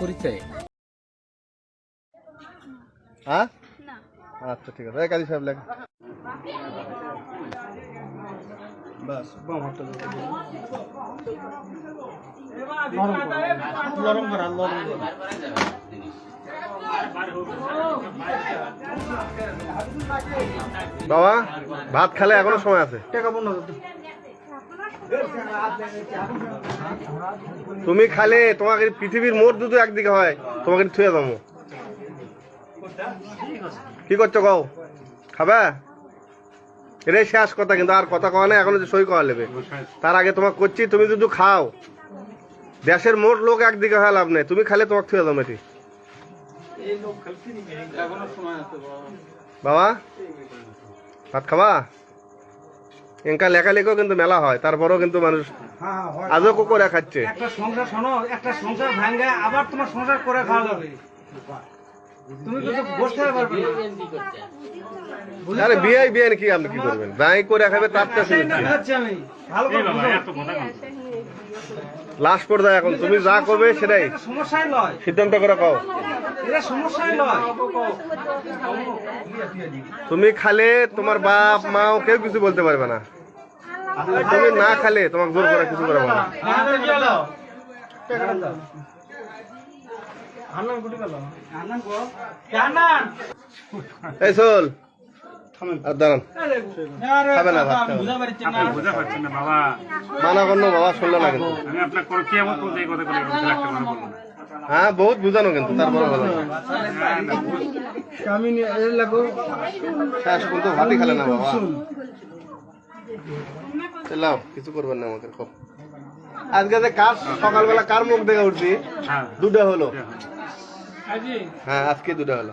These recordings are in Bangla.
পরিচয়? হ্যাঁ? আচ্ছা ঠিক আছে। এই কাজী সাহেব লেখ বাস বাম হাতটা নরম করা নরম করা। বাবা ভাত খালে এখনও সময় আছে। তুমি খালে তোমাকে পৃথিবীর মোট দুটো একদিকে হয়, তোমাকে থুয়ে যাব কি করছ কও? খাবে? এটাই শেষ কথা, কিন্তু আর কথা কওয়া নেই, এখনও সই করা নেবে। তার আগে তোমাকে করছি, তুমি যদি খাও, দেশের মোট লোক একদিকে হয়, লাভ নেই। তুমি খালে তোমাকে থুয়ে যাব এটি। বাবা, ভাত খাবা? এঙ্কা লেখালেখিও কিন্তু মেলা হয় তারপরেও কিন্তু মানুষ আজও কুকুরা খাচ্ছে। একটা সংসার শোনো একটা সংসার ভাঙ্গে আবার তোমার সংসার করে খাওয়া যাবে। তুমি কিন্তু বসতে পারবে না। আরে বিয়ে বিয়ে কি আপনি কি করবেন? যাই করে খাবে তার তো আমি। ভালো করে বুঝো। লাস্ট পর্যায়ে এখন তুমি যা করবে সেটাই। এটা সমস্যাই নয়। সিদ্ধান্ত করে কও। এটা সমস্যাই নয়। তুমি খালে তোমার বাপ মাও কেউ কিছু বলতে পারবে না। তুমি না খালে তোমাকে জোর করে কিছু করে না। এই চল দাঁড়ান। খাবে না ভাত মানা করল বাবা শুনলো না কিন্তু। হ্যাঁ বহুত বুঝানো কিন্তু তারপরে শেষ ভাতই খেলে না বাবা। কিছু করবেন না আমাকে খুব আজকে যে কার সকালবেলা কার মুখ দেখে উঠছি? হ্যাঁ। দুটো হলো। হ্যাঁ আজকে দুটো হলো।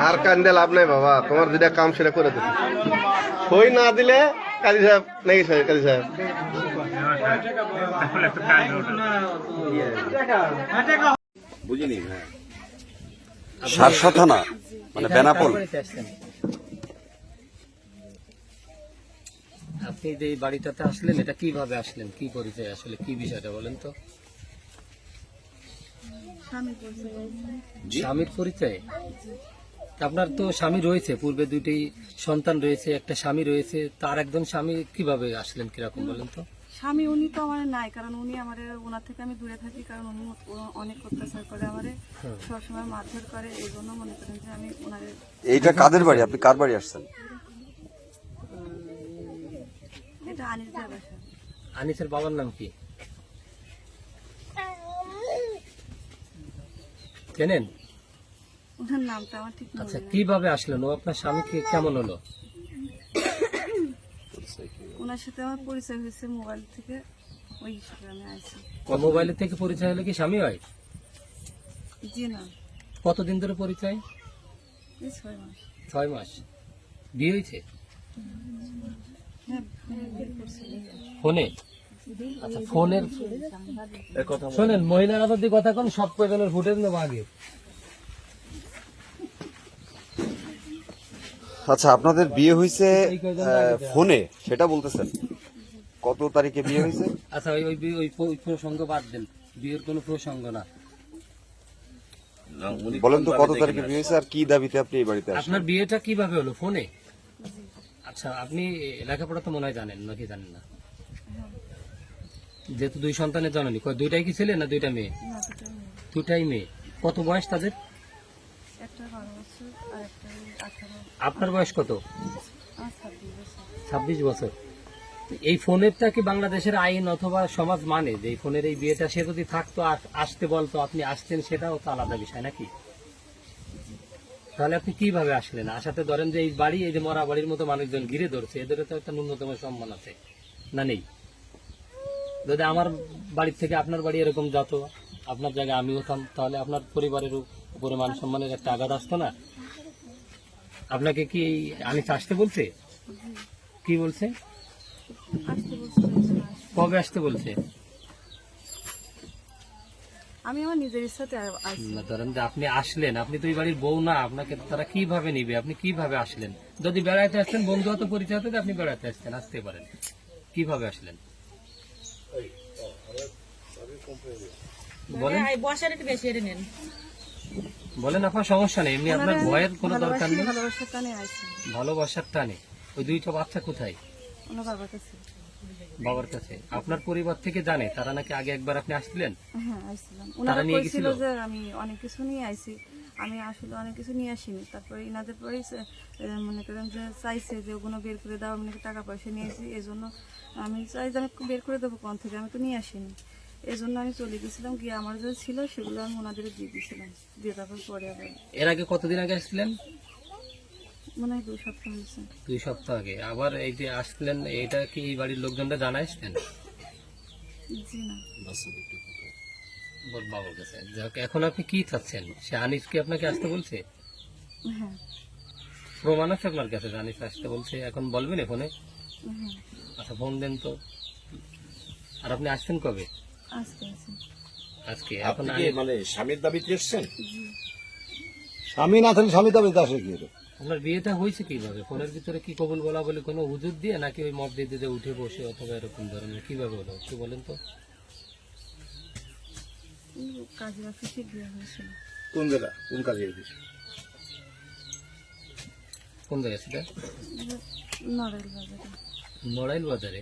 আর কান্দে লাভ নাই বাবা তোমার যেটা কাম সেটা করে সই না দিলে কাজী সাহেব নাকি সাহেব কাজী সাহেব? বুঝিনি হ্যাঁ। সারসা থানা মানে বেনাপোল। আপনি যে বাড়িটাতে আসলেন এটা কীভাবে আসলেন? কি পরিচয় আসলে? কি বিষয়টা বলেন তো? স্বামীর পরিচয় আপনার তো স্বামী রয়েছে পূর্বে দুটি সন্তান রয়েছে একটা স্বামী রয়েছে তার একজন স্বামী কীভাবে আসলেন কীরকম বলেন তো? স্বামী উনি তো আমার নাই কারণ উনি আমার ওনার থেকে আমি দূরে থাকি কারণ উনি অনেক অত্যাচার করে আমারে সবসময় মারধর করে এই জন্য মনে করেন যে আমি ওনার এইটা কাদের বাড়ি? আপনি কার বাড়ি আসছেন? এটা বাসা। আনিসের বাবার নাম কি? চেনেন ওনার নামটা আমার ঠিক আচ্ছা কীভাবে আসলেন? ও আপনার স্বামী কেমন হলো? ওনার সাথে আমার পরিচয় হয়েছে মোবাইল থেকে ওই আইছি। মোবাইলের থেকে পরিচয় হলে কি স্বামী হয়? জি না। কতদিন ধরে পরিচয়? ছয় মাস। ছয় মাস। বিয়ে হয়েছে? হ্যাঁ। ফোনে? আচ্ছা ফোনের শোনেন মহিলারা যদি কথা কোন সব কয়জনের ফুটেজ নেব আগে। আচ্ছা আপনাদের বিয়ে হয়েছে ফোনে সেটা বলতেছেন। কত তারিখে বিয়ে হয়েছে আচ্ছা ওই ওই ওই ওই প্রসঙ্গ বাদ দেন। বিয়ের কোনো প্রসঙ্গ না। বলেন তো কত তারিখে বিয়ে হয়েছে আর কি দাবিতে আপনি এই বাড়িতে আসেন আপনার বিয়েটা কীভাবে হলো ফোনে? আচ্ছা আপনি লেখাপড়া তো মনে হয় জানেন নাকি জানেন না? যেহেতু দুই সন্তানের জননী কয় দুইটাই কি ছেলে না দুইটা মেয়ে? না দুটো মেয়ে। দুইটাই মেয়ে। কত বয়স তাদের? আপনার বয়স কত? ছাব্বিশ বছর। এই ফোনেরটা কি বাংলাদেশের আইন অথবা সমাজ মানে যে এই ফোনের এই বিয়েটা সে যদি থাকতো আসতে বলতো আপনি আসতেন সেটাও তো আলাদা বিষয় নাকি? তাহলে আপনি কীভাবে আসলেন? আসাতে ধরেন যে এই বাড়ি এই যে মরা বাড়ির মতো মানুষজন ঘিরে ধরছে এদের তো একটা ন্যূনতম সম্মান আছে। না নেই? যদি আমার বাড়ির থেকে আপনার বাড়ি এরকম যেত আপনার জায়গায় আমি হতাম তাহলে আপনার পরিবারের উপরে মান সম্মানের একটা আঘাত আসতো না? আপনাকে কি আনিস আসতে বলছে? কি বলছে। কবে আসতে বলছে? আমি আমার নিজের ইচ্ছাতে ধরেন আপনি আসলেন আপনি তো এই বাড়ির বউ না আপনাকে তারা কীভাবে নিবে? আপনি কীভাবে আসলেন? যদি বেড়াতে আসছেন বন্ধু হতো পরিচয় হতো আপনি বেড়াতে আসতেন আসতে পারেন। কীভাবে আসলেন? বলেন। বসার একটু বেশি এটা নেন। বলেন আপনার সমস্যা নেই। এমনি আপনার ভয়ের কোনো দরকার নেই। ভালোবাসার টানে ওই দুইটা বাচ্চা কোথায়? বাবার কাছে। আপনার পরিবার থেকে জানে। তারা নাকি আগে একবার আপনি আসছিলেন? হ্যাঁ আসছিলাম। ওনারা নিয়ে গেছিল? যে আমি অনেক কিছু নিয়ে আইছি। আমি আসলে অনেক কিছু নিয়ে আসিনি। তারপরে ইনাদের পরেই মনে করেন যে চাইছে যে ওগুলো বের করে দাও আমি নাকি টাকা পয়সা নিয়েছি এই জন্য আমি চাই যে আমি বের করে দেবো কোন থেকে আমি তো নিয়ে আসিনি। এই জন্য আমি চলে গেছিলাম গিয়ে আমার যে ছিল সেগুলো আমি ওনাদের দিয়ে দিয়েছিলাম দিয়ে তারপর পরে আবার এর আগে কতদিন আগে আসছিলেন? মনে হয় দুই সপ্তাহ হয়েছে। দুই সপ্তাহ আগে। আবার এই যে আসলেন এটা কি এই বাড়ির লোকজনরা জানাইছেন জি না। বাবার কাছে। যাক, এখন আপনি কি চাচ্ছেন? সে আনিস কি আপনাকে আসতে বলছে? হ্যাঁ। প্রমাণ আছে আপনার কাছে যে আনিস আসতে বলছে? এখন বলবেন ফোনে হ্যাঁ। আচ্ছা ফোন দেন তো। আর আপনি আসছেন কবে? আজকে আজকে। এখন আপনি কি মানে স্বামীর দাবিতে এসছেন? স্বামী না থাকলে স্বামী দাবিতে আসে কি আপনার বিয়েটা হয়েছে কীভাবে? ফোনের ভিতরে কি কবুল বলা বলে কোনো হুজুর দিয়ে নাকি ওই মদ দিয়ে উঠে বসে অথবা এরকম ধরনের? কীভাবে হলো? একটু বলেন তো। কাজের অফিসে গিয়ে হয়েছিল কোন জায়গা? কোন কাজে এসেছে কোন জায়গায় সেটা? নড়াইল বাজারে নড়াইল বাজারে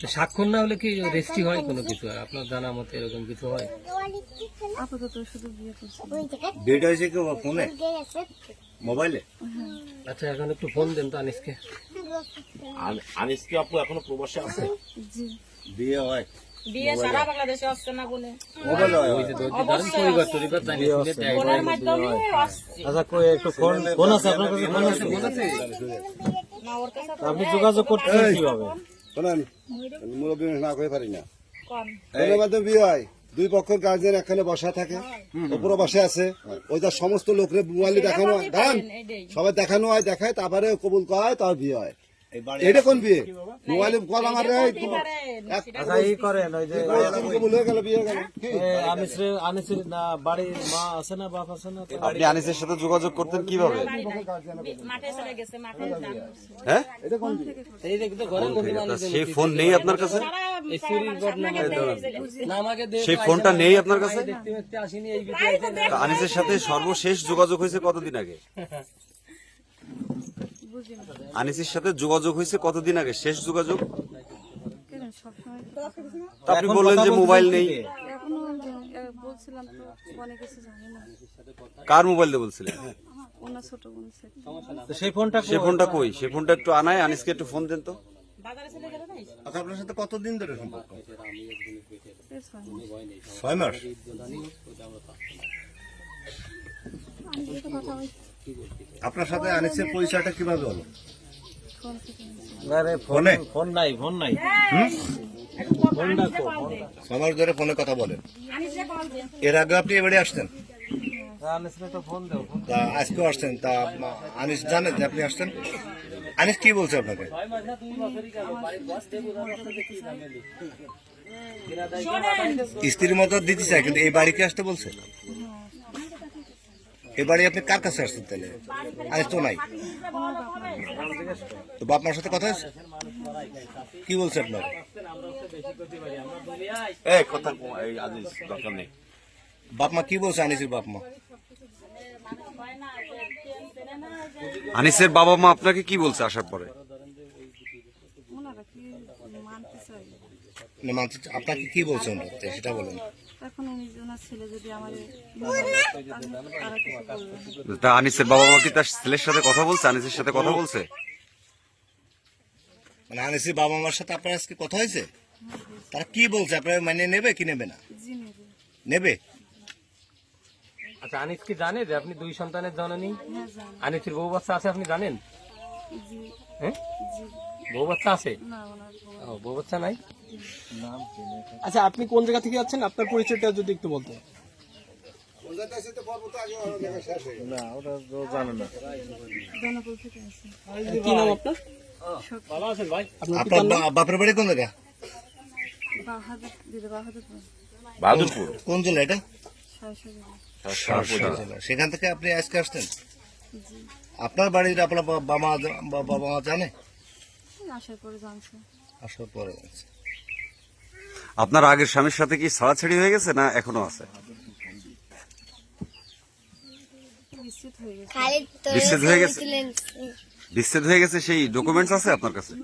তো স্বাক্ষর না হলে কি রেজিস্ট্রি হয় কোনো কিছু? আপনার জানা মতে এরকম কিছু হয়? আপাতত শুধু বিয়ে করছিল বিয়েটা হয়েছে কি ফোনে মোবাইলে আচ্ছা এখন একটু ফোন দেন তো আনিসকে। আন- আনিস আপু এখনও প্রবাসে আছে? জি। বিয়ে হয়? বিয়ে সারা বাংলাদেশে আসছে না বলে। হয় ওই আচ্ছা কই একটু ফোন ফোন আছে আপনার কাছে ফোন আছে? না ওর আপনি যোগাযোগ করতেছেন কীভাবে? শোনেন মুরব্বী না করে পারি না। ফোনের মাধ্যমে বিয়ে হয় দুই পক্ষের গার্জেন একখানে বসা থাকে ওপরে বসে আছে ওইটা সমস্ত লোকরে মোবাইলে দেখানো হয়। সবাই দেখানো হয় দেখায় তারপরে কবুল করা হয় তার বিয়ে হয় এটা কোন বিয়ে? মোবাইলে কল আমার আচ্ছা এই করেন ওই যে হয়ে গেল বিয়ে গেল? আনিসের না বাড়ির মা আছে না বাপ আছে না? আপনি আনিসের সাথে যোগাযোগ করতেন কীভাবে? মাঠে চলে গেছে মাঠে। হ্যাঁ? এই দেখি তো ঘরের মধ্যে মানুষ সেই ফোন নেই আপনার কাছে? এই সেই ফোনটা নেই আপনার কাছে? এই তা আনিসের সাথে সর্বশেষ যোগাযোগ হয়েছে কতদিন আগে? আনিসের সাথে যোগাযোগ হয়েছে কতদিন আগে? শেষ যোগাযোগ? আপনি বললেন যে মোবাইল নেই। কার মোবাইল দিয়ে বলছিলেন? সেই ফোনটা সে ফোনটা কই? সে ফোনটা একটু আনায় আনিসকে একটু ফোন দেন তো। বাজারে চলে গেল নাই আচ্ছা আপনার সাথে কতদিন ধরে সম্পর্ক। ছয় মাস? আপনার সাথে আনিসের পরিচয়টা কীভাবে হলো? Phone phone? নাই ফোন নাই। ধরে ফোনে কথা বলেন। এর আগে আপনি এবারে আসতেন? তা আসছেন তা আনিস জানে যে আপনি আসছেন আনিস কি বলছে আপনাকে? স্ত্রীর মতো দিতে চায় কিন্তু এই বাড়িতে আসতে বলছে? এই বাড়ি আপনি কার কাছে আসছেন তাহলে? আনিস তো নাই। তো বাপ মার সাথে কথা আছে কি বলছে আপনার? এই কথা দরকার নেই। বাপ মা কি বলছে আনিসের বাপ মা? আনিসের বাবা মা আপনাকে কি বলছে আসার পরে? ওনারা কি মানতে চাই না, মানতে- আপনাকে কি বলছে সেটা বলেন। এখন উনি যে ছেলে যদি আমার তারা কিছু বলবে না। তা আনিসের বাবা মা কি তার ছেলের সাথে কথা বলছে? আনিসের সাথে কথা বলছে? মানে আনিসের বাবা মার সাথে আপনার আজকে কথা হয়েছে? তারা কি বলছে? আপনার মানে নেবে কি নেবে না? জি নেবে। নেবে? আচ্ছা আনিস কি জানে যে আপনি দুই সন্তানের জননী? হ্যাঁ জানি। আনিসের বউ বাচ্চা আছে আপনি জানেন? জি। হ্যাঁ? জি। বউ বাচ্চা আছে বউ- বাচ্চা নাই? আচ্ছা আপনি কোন জায়গা থেকে যাচ্ছেন? আপনার পরিচয়টা যদি একটু বলতেন। পঞ্চায়েত আসতে পারব তো আগে আমার লেখা শেষ গেল। না ওটা তো না। জনপদ থেকে আছে কি নাম আপনার? ভালো আছেন ভাই? আপনার বা- বাপের বাড়ি কোন জায়গা? বাহাদুরপুর। কোন জেলা এটা। সেখান থেকে আপনি আজকে আসতেন আপনার বাড়ির আপনার বাবা মা বাবা মা জানে? আসার পরে জানছে। আসার পরে জানছে। আপনার আগের স্বামীর সাথে কি ছাড়াছাড়ি হয়ে গেছে না এখনও আছে? হয়ে বিচ্ছেদ হয়ে গেছে? বিচ্ছেদ হয়ে গেছে সেই ডকুমেন্টস আছে আপনার কাছে?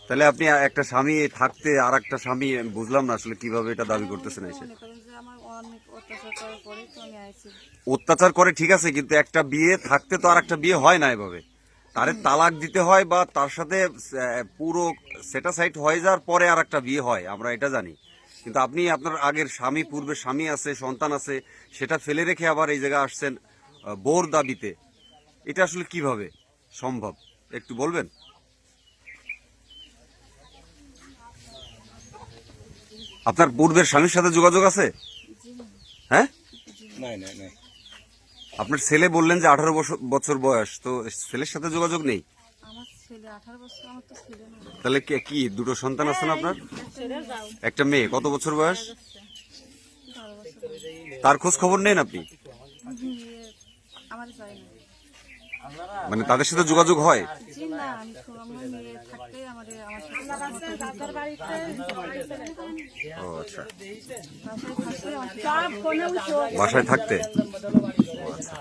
তাহলে আপনি একটা স্বামী থাকতে আর একটা স্বামী বুঝলাম না আসলে কীভাবে এটা দাবি করতেছেন এসে। করেন যে আমার অনেক অত্যাচার করার পরে তো আমি আইছি। অত্যাচার করে ঠিক আছে কিন্তু একটা বিয়ে থাকতে তো আর একটা বিয়ে হয় না এভাবে। তারে তালাক দিতে হয় বা তার সাথে পুরো সেটাসাইট হয়ে যাওয়ার পরে আর একটা বিয়ে হয় আমরা এটা জানি। কিন্তু আপনি আপনার আগের স্বামী পূর্বে স্বামী আছে সন্তান আছে সেটা ফেলে রেখে আবার এই জায়গায় আসছেন বোর দাবিতে। এটা আসলে কীভাবে সম্ভব? একটু বলবেন? আপনার পূর্বের স্বামীর সাথে যোগাযোগ আছে? হ্যাঁ? নাই নাই নাই। আপনার ছেলে বললেন যে আঠারো বছর বয়স তো ছেলের সাথে যোগাযোগ নেই? তাহলে কে- কি দুটো সন্তান আছে না আপনার? একটা মেয়ে কত বছর বয়স? তার খোঁজ খবর নেন আপনি? মানে তাদের সাথে যোগাযোগ হয় জি না আমি শো- আমার মেয়ে থাকতে আমার আমার সাথে ও আচ্ছা। বাসায় থাকতে? আচ্ছা।